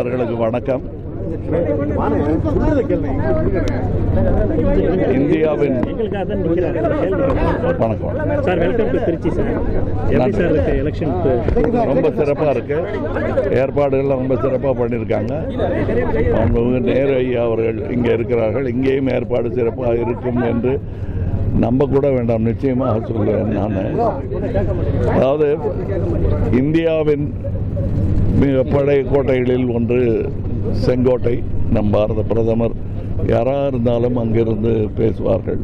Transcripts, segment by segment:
அவர்களுக்கு வணக்கம். இந்தியாவின் வணக்கம். Sir welcome to Trichy sir. எப்படி சார் இருக்கு எலெக்ஷன் ரொம்ப சிறப்பாக இருக்கு. ஏற்பாடுகள்லாம் ரொம்ப சிறப்பாக பண்ணியிருக்காங்க. அவங்க நேரு ஐயா அவர்கள் இங்கே இருக்கிறார்கள். இங்கேயும் ஏற்பாடு சிறப்பாக இருக்கும் என்று நம்ப கூட வேண்டாம் நிச்சயமாக சொல்லுவேன் நான். அதாவது இந்தியாவின் மிக பழைய கோட்டைகளில் ஒன்று செங்கோட்டை நம் பாரத பிரதமர். யாராக இருந்தாலும் அங்கிருந்து பேசுவார்கள்.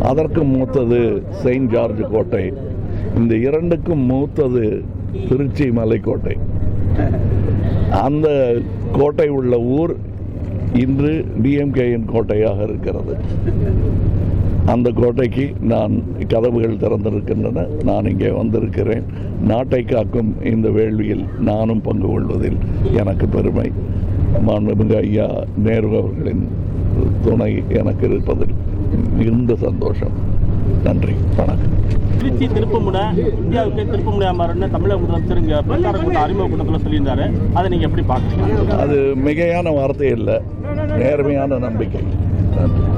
அதற்கு மூத்தது செயின்ட் ஜார்ஜ் கோட்டை. இந்த இரண்டுக்கும் மூத்தது திருச்சி மலைக்கோட்டை. அந்த கோட்டை உள்ள ஊர் இன்று டிஎம்கேயின் கோட்டையாக இருக்கிறது. அந்த கோட்டைக்கு நான் கதவுகள் திறந்திருக்கின்றன. நான் இங்கே வந்திருக்கிறேன். நாட்டை காக்கும் இந்த வேள்வியில் நானும் பங்கு கொள்வதில் எனக்கு பெருமை. மாண்புமிகு ஐயா நேரு அவர்களின் துணை எனக்கு இருப்பதில் மிகுந்த சந்தோஷம். நன்றி. வணக்கம். திருச்சி திருப்பமுனை இந்தியாவுக்கு திருப்பமுனையா மாறுன்னு தமிழக முதலமைச்சர் இங்க பிரச்சார கூட்டம் அறிமுக கூட்டத்தில் சொல்லியிருந்தாரு. அதை நீங்க எப்படி பாக்குறீங்க அது மிகையான வார்த்தை இல்லை. நேர்மையான நம்பிக்கை. நன்றி.